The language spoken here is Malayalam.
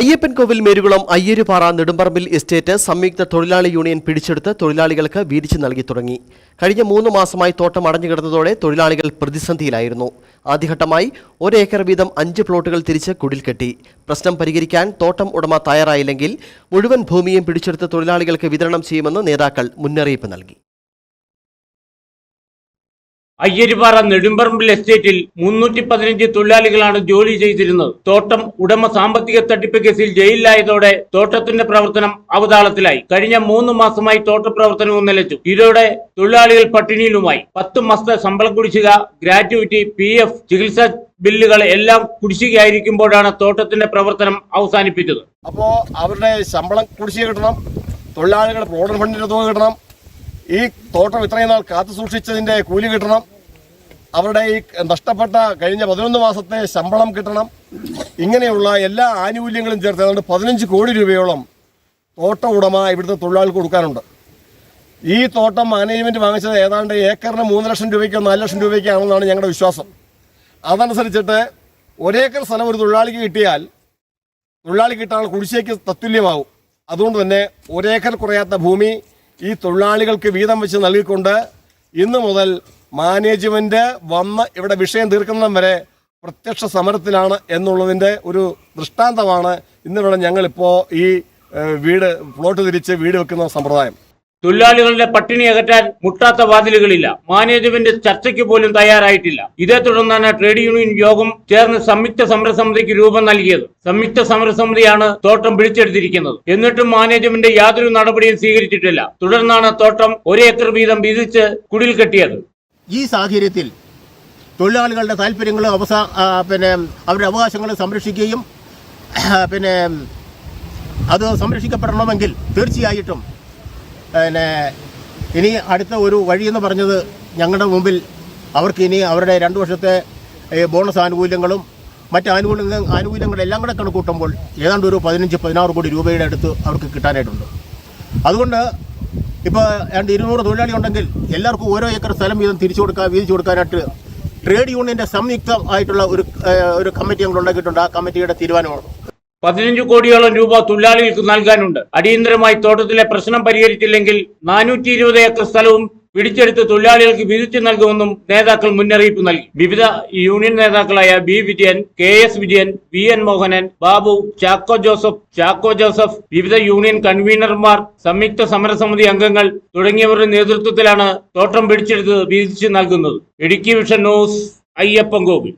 അയ്യപ്പൻകോവിൽ മേരുകുളം അയ്യരുപാറ നെടുമ്പറമ്പിൽ എസ്റ്റേറ്റ് സംയുക്ത തൊഴിലാളി യൂണിയൻ പിടിച്ചെടുത്ത് തൊഴിലാളികൾക്ക് വീതിച്ചു നൽകി തുടങ്ങി. കഴിഞ്ഞ മൂന്ന് മാസമായി തോട്ടം അടഞ്ഞുകിടന്നതോടെ തൊഴിലാളികൾ പ്രതിസന്ധിയിലായിരുന്നു. ആദ്യഘട്ടമായി ഒരേക്കർ വീതം അഞ്ച് പ്ലോട്ടുകൾ തിരിച്ച് കുടിൽ കെട്ടി. പ്രശ്നം പരിഹരിക്കാൻ തോട്ടം ഉടമ തയ്യാറായില്ലെങ്കിൽ മുഴുവൻ ഭൂമിയും പിടിച്ചെടുത്ത് തൊഴിലാളികൾക്ക് വിതരണം ചെയ്യുമെന്ന് നേതാക്കൾ മുന്നറിയിപ്പ് നൽകി. അയ്യരിപ്പാറ നെടുമ്പറമ്പിൽ എസ്റ്റേറ്റിൽ മുന്നൂറ്റി പതിനഞ്ച് തൊഴിലാളികളാണ് ജോലി ചെയ്തിരുന്നത്. തോട്ടം ഉടമ സാമ്പത്തിക തട്ടിപ്പ് കേസിൽ ജയിലിലായതോടെ തോട്ടത്തിന്റെ പ്രവർത്തനം അവതാളത്തിലായി. കഴിഞ്ഞ മൂന്ന് മാസമായി തോട്ട പ്രവർത്തനവും നിലച്ചു. ഇതോടെ തൊഴിലാളികൾ പട്ടിണിയിലുമായി. പത്ത് മാസത്തെ ശമ്പളം കുടിശ്ശിക ഗ്രാറ്റുവിറ്റി പി എഫ് ചികിത്സാ ബില്ലുകൾ എല്ലാം കുടിശ്ശികയായിരിക്കുമ്പോഴാണ് തോട്ടത്തിന്റെ പ്രവർത്തനം അവസാനിപ്പിച്ചത്. അപ്പോൾ അവരുടെ ശമ്പളം കുടിശ്ശിക കിട്ടണം തൊഴിലാളികളുടെ പ്രോഡക്ട് ഫണ്ടിന്റെ തുക കിട്ടണം ഈ തോട്ടം ഇത്രയും നാൾ കാത്തു സൂക്ഷിച്ചതിന്റെ കൂലി കിട്ടണം. അവരുടെ ഈ നഷ്ടപ്പെട്ട കഴിഞ്ഞ പതിനൊന്ന് മാസത്തെ ശമ്പളം കിട്ടണം. ഇങ്ങനെയുള്ള എല്ലാ ആനുകൂല്യങ്ങളും ചേർത്ത് ഏതാണ്ട് പതിനഞ്ച് കോടി രൂപയോളം തോട്ട ഉടമ ഇവിടുത്തെ തൊഴിലാളികൾക്ക് കൊടുക്കാനുണ്ട്. ഈ തോട്ടം മാനേജ്മെന്റ് വാങ്ങിച്ചത് ഏതാണ്ട് ഏക്കറിന് മൂന്ന് ലക്ഷം രൂപയ്ക്കോ നാല് ലക്ഷം രൂപയ്ക്കാണെന്നാണ് ഞങ്ങളുടെ വിശ്വാസം. അതനുസരിച്ചിട്ട് ഒരേക്കർ സ്ഥലം ഒരു തൊഴിലാളിക്ക് കിട്ടിയാൽ തൊഴിലാളി കിട്ടാനുള്ള കുടിശ്ശേക്ക് തത്തുല്യമാവും. അതുകൊണ്ട് തന്നെ ഒരേക്കർ കുറയാത്ത ഭൂമി ഈ തൊഴിലാളികൾക്ക് വീതം വെച്ച് നൽകിക്കൊണ്ട് ഇന്ന് മുതൽ മാനേജ്മെന്റ് വന്ന് ഇവിടെ വിഷയം തീർക്കുന്നതും വരെ പ്രത്യക്ഷ സമരത്തിലാണ് എന്നുള്ളതിന്റെ ഒരു ദൃഷ്ടാന്തമാണ് ഇന്നിവിടെ ഞങ്ങളിപ്പോൾ ഈ വീട് പ്ലോട്ട് തിരിച്ച് വീട് വെക്കുന്ന സമ്പ്രദായം. തൊഴിലാളികളുടെ പട്ടിണി അകറ്റാൻ മുട്ടാത്ത വാതിലുകളില്ല. മാനേജ്മെന്റ് ചർച്ചയ്ക്ക് പോലും തയ്യാറായിട്ടില്ല. ഇതേ തുടർന്നാണ് ട്രേഡ് യൂണിയൻ യോഗം ചേർന്ന് സംയുക്ത സമരസമിതിക്ക് രൂപം നൽകിയത്. സംയുക്ത സമരസമിതിയാണ് തോട്ടം പിടിച്ചെടുത്തിരിക്കുന്നത്. എന്നിട്ടും മാനേജ്മെന്റ് യാതൊരു നടപടിയും സ്വീകരിച്ചിട്ടില്ല. തുടർന്നാണ് തോട്ടം ഒരേക്കർ വീതം വീതിച്ച് കുടിൽ കെട്ടിയത്. ഈ സാഹചര്യത്തിൽ തൊഴിലാളികളുടെ താല്പര്യങ്ങളും അവസാ പിന്നെ അവരുടെ അവകാശങ്ങളും സംരക്ഷിക്കുകയും പിന്നെ അത് സംരക്ഷിക്കപ്പെടണമെങ്കിൽ തീർച്ചയായിട്ടും പിന്നെ ഇനി അടുത്ത ഒരു വഴിയെന്ന് പറഞ്ഞത് ഞങ്ങളുടെ മുമ്പിൽ അവർക്ക് ഇനി അവരുടെ രണ്ട് വർഷത്തെ ബോണസ് ആനുകൂല്യങ്ങളും മറ്റ് ആനുകൂല്യങ്ങൾ ആനുകൂല്യങ്ങളെല്ലാം കൂടെ കൂട്ടുമ്പോൾ ഏതാണ്ട് ഒരു പതിനഞ്ച് പതിനാറ് കോടി രൂപയുടെ അടുത്ത് അവർക്ക് കിട്ടാനായിട്ടുണ്ട്. അതുകൊണ്ട് ഇപ്പോൾ രണ്ട് ഇരുന്നൂറ് തൊഴിലാളി ഉണ്ടെങ്കിൽ എല്ലാവർക്കും ഓരോ ഏക്കർ സ്ഥലം വീതം തിരിച്ചു കൊടുക്കാൻ വീതിച്ചു കൊടുക്കാനായിട്ട് ട്രേഡ് യൂണിയന്റെ സംയുക്തമായിട്ടുള്ള ഒരു ഒരു കമ്മിറ്റി ഞങ്ങൾ ഉണ്ടാക്കിയിട്ടുണ്ട്. ആ കമ്മിറ്റിയുടെ തീരുമാനമാണ്. പതിനഞ്ച് കോടിയോളം രൂപ തൊഴിലാളികൾക്ക് നൽകാനുണ്ട്. അടിയന്തരമായി തോട്ടത്തിലെ പ്രശ്നം പരിഹരിച്ചില്ലെങ്കിൽ നാനൂറ്റി ഇരുപത് ഏക്കർ സ്ഥലവും പിടിച്ചെടുത്ത് തൊഴിലാളികൾക്ക് വിധിച്ചു നൽകുമെന്നും നേതാക്കൾ മുന്നറിയിപ്പ് നൽകി. വിവിധ യൂണിയൻ നേതാക്കളായ B Vijayan K S Vijayan V N Mohanan Babu Chacko Joseph Chacko Joseph വിവിധ യൂണിയൻ കൺവീനർമാർ സംയുക്ത സമരസമിതി അംഗങ്ങൾ തുടങ്ങിയവരുടെ നേതൃത്വത്തിലാണ് തോട്ടം പിടിച്ചെടുത്ത് വിധിച്ചു നൽകുന്നത്. Idukki vision news Ayyappancoil